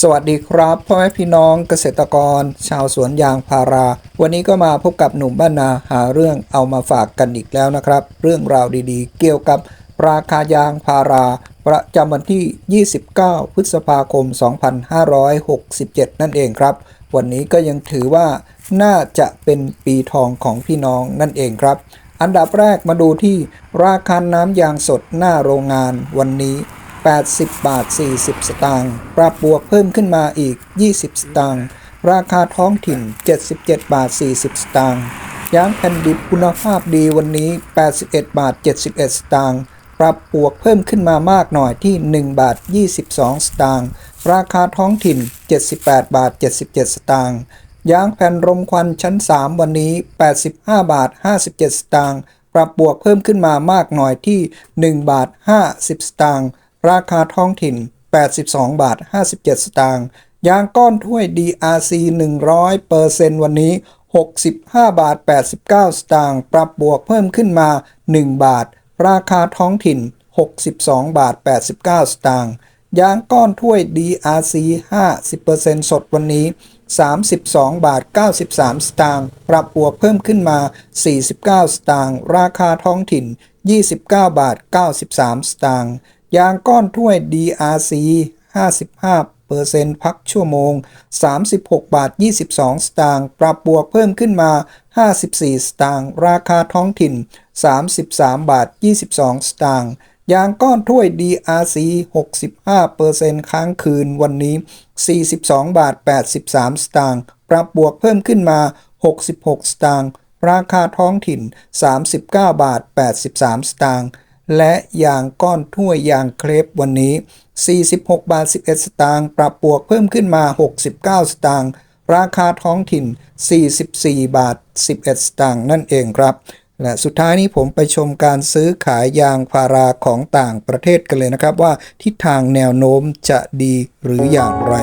สวัสดีครับพ่อแม่พี่น้องเกษตรกร ชาวสวนยางพารา วันนี้ก็มาพบกับหนุ่มบ้านนาหาเรื่องเอามาฝากกันอีกแล้วนะครับ เรื่องราวดีๆ เกี่ยวกับราคายางพารา ประจำวันที่ 29 พฤษภาคม 2567 นั่นเองครับ วันนี้ก็ยังถือว่าน่าจะเป็นปีทองของพี่น้องนั่นเองครับ อันดับแรกมาดูที่ราคาน้ำยางสดหน้าโรงงานวันนี้ 80 บาท 40 สตางค์ ปรับบวกเพิ่มขึ้นมาอีก 20 สตางค์ ราคาท้องถิ่น 77 บาท 40 สตางค์ ยางแผ่นดิบคุณภาพดีวันนี้ 81 บาท 71 สตางค์ ปรับบวกเพิ่มขึ้นมามากหน่อยที่ 1 บาท 22 สตางค์ ราคาท้องถิ่น 78 บาท 77 สตางค์ยางแผ่นรมควันชั้น 3 วันนี้ 85 บาท 57 สตางค์ ปรับบวกเพิ่มขึ้นมามากหน่อยที่ 1 บาท 50 สตางค์ ราคาท้องถิ่น 82 บาท 57 สตางค์ยางก้อนถ้วย DRC 100%วันนี้ 65 บาท 89 สตางค์ปรับบวกเพิ่มขึ้นมา 1 บาท ราคาท้องถิ่น 62 บาท 89 สตางค์ยางก้อนถ้วย DRC 50%สดวันนี้ 32 บาท 93 สตางค์ปรับบวกเพิ่มขึ้นมา 49 สตางค์ราคาท้องถิ่น 29 บาท 93 สตางค์ ยางก้อนถ้วย DRC 55เปอร์เซ็นต์พักชั่วโมง 36 บาท 22 สตางค์ ปรับบวกเพิ่มขึ้นมา 54 สตางค์ ราคาท้องถิ่น 33 บาท 22 สตางค์ ยางก้อนถ้วย DRC 65เปอร์เซ็นต์ค้างคืนวันนี้ 42 บาท 83 สตางค์ ปรับบวกเพิ่มขึ้นมา 66 สตางค์ ราคาท้องถิ่น 39 บาท 83 สตางค์ และยางก้อนถ้วยยางเครปวันนี้ 46 บาท 11 สตางค์ปรับบวกเพิ่มขึ้นมา 69 สตางค์ราคาท้องถิ่น 44 บาท 11 สตางค์นั่นเองครับ และสุดท้ายนี้ผมไปชมการซื้อขายยางพาราของต่างประเทศกันเลยนะครับ ว่าทิศทางแนวโน้มจะดีหรืออย่างไร